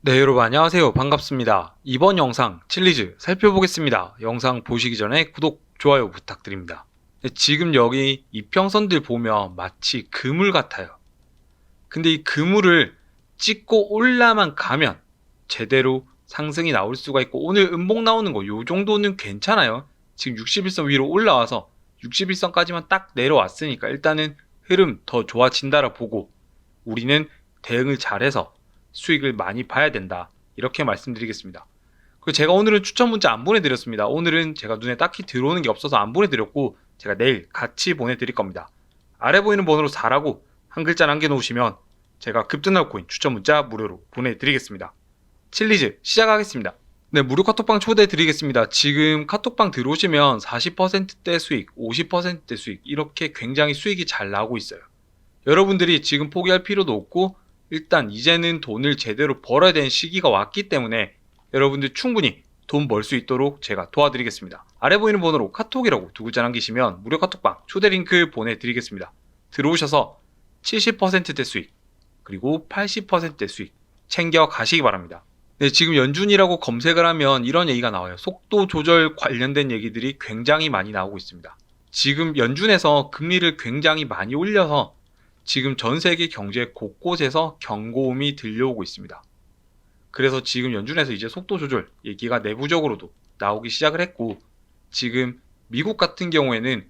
네, 여러분 안녕하세요. 반갑습니다. 이번 영상 칠리즈 살펴보겠습니다. 영상 보시기 전에 구독, 좋아요 부탁드립니다. 네, 지금 여기 이평선들 보면 마치 그물 같아요. 근데 이 그물을 찍고 올라만 가면 제대로 상승이 나올 수가 있고 오늘 음봉 나오는 거 요 정도는 괜찮아요. 지금 61선 위로 올라와서 61선까지만 딱 내려왔으니까 일단은 흐름 더 좋아진다라 보고 우리는 대응을 잘해서 수익을 많이 봐야 된다. 이렇게 말씀드리겠습니다. 그리고 제가 오늘은 추천 문자 안 보내드렸습니다. 오늘은 제가 눈에 딱히 들어오는 게 없어서 안 보내드렸고 제가 내일 같이 보내드릴 겁니다. 아래 보이는 번호로 4라고 한 글자 남겨놓으시면 제가 급등할 코인 추천 문자 무료로 보내드리겠습니다. 칠리즈 시작하겠습니다. 네, 무료 카톡방 초대해 드리겠습니다. 지금 카톡방 들어오시면 40%대 수익, 50%대 수익, 이렇게 굉장히 수익이 잘 나오고 있어요. 여러분들이 지금 포기할 필요도 없고, 일단 이제는 돈을 제대로 벌어야 되는 시기가 왔기 때문에 여러분들 충분히 돈 벌 수 있도록 제가 도와드리겠습니다. 아래 보이는 번호로 카톡이라고 두 글자 남기시면 무료 카톡방 초대 링크 보내드리겠습니다. 들어오셔서 70%대 수익, 그리고 80%대 수익 챙겨 가시기 바랍니다. 네, 지금 연준이라고 검색을 하면 이런 얘기가 나와요. 속도 조절 관련된 얘기들이 굉장히 많이 나오고 있습니다. 지금 연준에서 금리를 굉장히 많이 올려서 지금 전 세계 경제 곳곳에서 경고음이 들려오고 있습니다. 그래서 지금 연준에서 이제 속도 조절 얘기가 내부적으로도 나오기 시작을 했고 지금 미국 같은 경우에는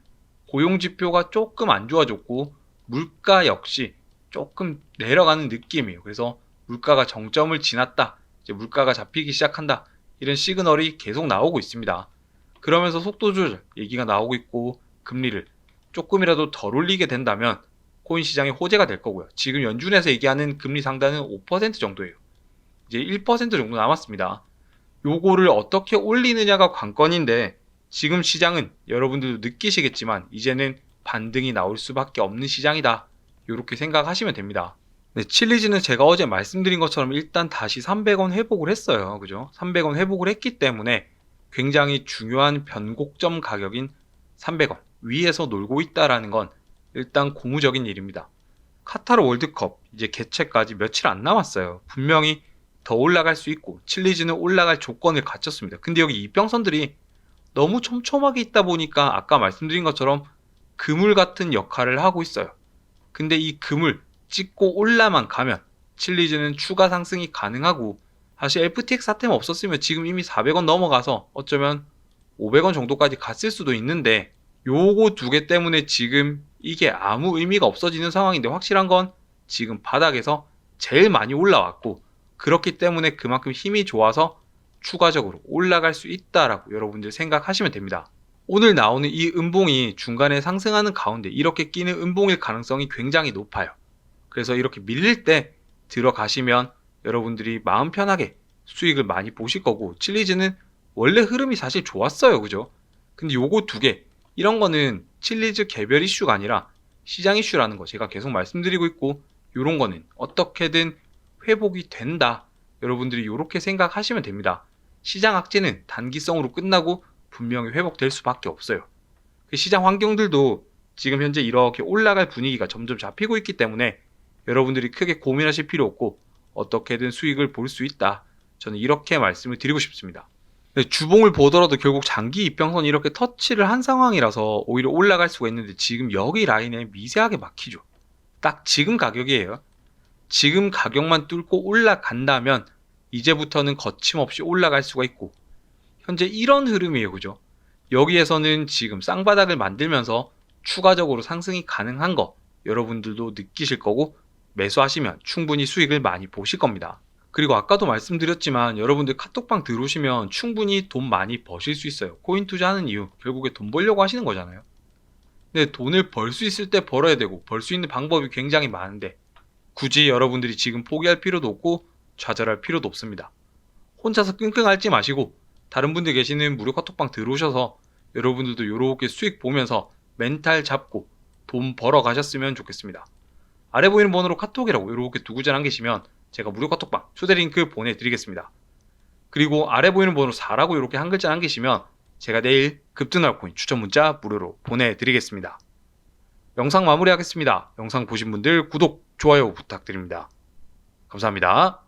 고용 지표가 조금 안 좋아졌고 물가 역시 조금 내려가는 느낌이에요. 그래서 물가가 정점을 지났다. 이제 물가가 잡히기 시작한다. 이런 시그널이 계속 나오고 있습니다. 그러면서 속도 조절 얘기가 나오고 있고 금리를 조금이라도 덜 올리게 된다면 코인 시장의 호재가 될 거고요. 지금 연준에서 얘기하는 금리 상단은 5% 정도예요. 이제 1% 정도 남았습니다. 요거를 어떻게 올리느냐가 관건인데 지금 시장은 여러분들도 느끼시겠지만 이제는 반등이 나올 수밖에 없는 시장이다. 이렇게 생각하시면 됩니다. 네, 칠리즈는 제가 어제 말씀드린 것처럼 일단 다시 300원 회복을 했어요. 그죠? 300원 회복을 했기 때문에 굉장히 중요한 변곡점 가격인 300원 위에서 놀고 있다라는 건 일단 고무적인 일입니다. 카타르 월드컵 이제 개최까지 며칠 안 남았어요. 분명히 더 올라갈 수 있고 칠리즈는 올라갈 조건을 갖췄습니다. 근데 여기 이평선들이 너무 촘촘하게 있다 보니까 아까 말씀드린 것처럼 그물 같은 역할을 하고 있어요. 근데 이 그물 찍고 올라만 가면 칠리즈는 추가 상승이 가능하고 사실 FTX 사태만 없었으면 지금 이미 400원 넘어가서 어쩌면 500원 정도까지 갔을 수도 있는데 요거 두 개 때문에 지금 이게 아무 의미가 없어지는 상황인데 확실한 건 지금 바닥에서 제일 많이 올라왔고 그렇기 때문에 그만큼 힘이 좋아서 추가적으로 올라갈 수 있다라고 여러분들 생각하시면 됩니다. 오늘 나오는 이 음봉이 중간에 상승하는 가운데 이렇게 끼는 음봉일 가능성이 굉장히 높아요. 그래서 이렇게 밀릴 때 들어가시면 여러분들이 마음 편하게 수익을 많이 보실 거고 칠리즈는 원래 흐름이 사실 좋았어요. 그죠? 근데 요거 두 개, 이런 거는 칠리즈 개별 이슈가 아니라 시장 이슈라는 거 제가 계속 말씀드리고 있고 요런 거는 어떻게든 회복이 된다. 여러분들이 이렇게 생각하시면 됩니다. 시장 악재는 단기성으로 끝나고 분명히 회복될 수밖에 없어요. 그 시장 환경들도 지금 현재 이렇게 올라갈 분위기가 점점 잡히고 있기 때문에 여러분들이 크게 고민하실 필요 없고 어떻게든 수익을 볼 수 있다. 저는 이렇게 말씀을 드리고 싶습니다. 네, 주봉을 보더라도 결국 장기 이평선이 이렇게 터치를 한 상황이라서 오히려 올라갈 수가 있는데 지금 여기 라인에 미세하게 막히죠. 딱 지금 가격이에요. 지금 가격만 뚫고 올라간다면 이제부터는 거침없이 올라갈 수가 있고 현재 이런 흐름이에요. 그죠? 여기에서는 지금 쌍바닥을 만들면서 추가적으로 상승이 가능한 거 여러분들도 느끼실 거고 매수하시면 충분히 수익을 많이 보실 겁니다. 그리고 아까도 말씀드렸지만 여러분들 카톡방 들어오시면 충분히 돈 많이 버실 수 있어요. 코인 투자하는 이유 결국에 돈 벌려고 하시는 거잖아요. 근데 돈을 벌 수 있을 때 벌어야 되고 벌 수 있는 방법이 굉장히 많은데 굳이 여러분들이 지금 포기할 필요도 없고 좌절할 필요도 없습니다. 혼자서 끙끙 앓지 마시고 다른 분들 계시는 무료 카톡방 들어오셔서 여러분들도 이렇게 수익 보면서 멘탈 잡고 돈 벌어 가셨으면 좋겠습니다. 아래 보이는 번호로 카톡이라고 이렇게 두 글자 남기시면 제가 무료 카톡방 초대 링크 보내드리겠습니다. 그리고 아래 보이는 번호 4라고 이렇게 한 글자 남기시면 제가 내일 급등할 코인 추천 문자 무료로 보내드리겠습니다. 영상 마무리하겠습니다. 영상 보신 분들 구독, 좋아요 부탁드립니다. 감사합니다.